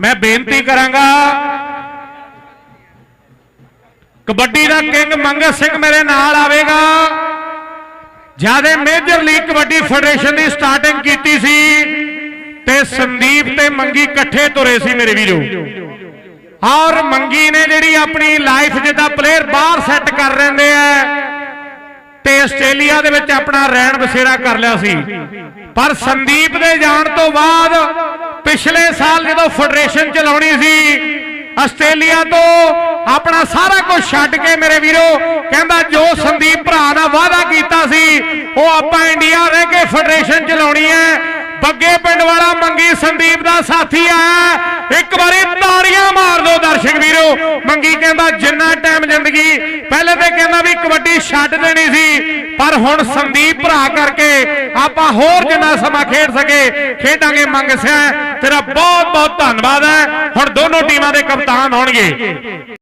ਮੈਂ ਬੇਨਤੀ ਕਰਾਂਗਾ। ਕਬੱਡੀ ਦਾ ਕਿੰਗ ਮੰਗਤ ਸਿੰਘ ਮੇਰੇ ਨਾਲ ਆਵੇਗਾ। ਜਿਆਦੇ ਮੇਜਰ ਲੀਗ ਕਬੱਡੀ ਫੈਡਰੇਸ਼ਨ ਦੀ ਸਟਾਰਟਿੰਗ ਕੀਤੀ ਸੀ ਤੇ ਸੰਦੀਪ ਤੇ ਮੰਗੀ ਇਕੱਠੇ ਤੁਰੇ ਸੀ ਮੇਰੇ ਵੀਰੋ। ਔਰ ਮੰਗੀ ਨੇ ਜਿਹੜੀ ਆਪਣੀ ਲਾਈਫ ਜਿੱਦਾਂ ਪਲੇਅਰ ਬਾਹਰ ਸੈੱਟ ਕਰ ਰਹਿੰਦੇ ਆ ਤੇ ਆਸਟ੍ਰੇਲੀਆ ਦੇ ਵਿੱਚ ਆਪਣਾ ਰਹਿਣ ਬਸੇਰਾ ਕਰ ਲਿਆ ਸੀ। ਪਰ ਸੰਦੀਪ ਦੇ ਜਾਣ ਤੋਂ ਬਾਅਦ ਪਿਛਲੇ ਸਾਲ ਜਦੋਂ ਫੈਡਰੇਸ਼ਨ ਚਲਾਉਣੀ ਸੀ, ਆਸਟ੍ਰੇਲੀਆ ਤੋਂ ਆਪਣਾ ਸਾਰਾ ਕੁਝ ਛੱਡ ਕੇ ਮੇਰੇ ਵੀਰੋ, ਕਹਿੰਦਾ ਜੋ ਸੰਦੀਪ ਭਰਾ ਨਾਲ ਵਾਅਦਾ ਕੀਤਾ ਸੀ, ਉਹ ਆਪਾਂ ਇੰਡੀਆ ਰਹਿ ਕੇ ਫੈਡਰੇਸ਼ਨ ਚਲਾਉਣੀ ਹੈ। ਬੱਗੇ ਪਿੰਡ ਵਾਲਾ ਮੰਗੀ ਸੰਦੀਪ ਦਾ ਸਾਥੀ ਆਇਆ ਇੱਕ ਵਾਰੀ ਤਾੜੀਆਂ ਮਾਰ ਦਿਓ ਦਰਸ਼ਕ ਵੀਰੋ। ਮੰਗੀ ਕਹਿੰਦਾ ਜਿੰਨਾ ਟਾਈਮ ਜ਼ਿੰਦਗੀ ਪਹਿਲੇ ਤੇ ਕਹਿੰਦਾ ਵੀ ਕਬੱਡੀ ਛੱਡ ਦੇਣੀ ਸੀ, ਪਰ ਹੁਣ ਸੰਦੀਪ ਭਰਾ ਕਰਕੇ ਆਪਾਂ ਹੋਰ ਜਿੰਨਾ ਸਮਾਂ ਖੇਡ ਸਕੇ, ਖੇਡਾਂਗੇ, ਮੰਗ ਸਿਆ। ਤੇਰਾ ਬਹੁਤ ਬਹੁਤ ਧੰਨਵਾਦ ਹੈ। ਹੁਣ ਦੋਨੋਂ ਟੀਮਾਂ ਦੇ ਕਪਤਾਨ ਹੋਣਗੇ।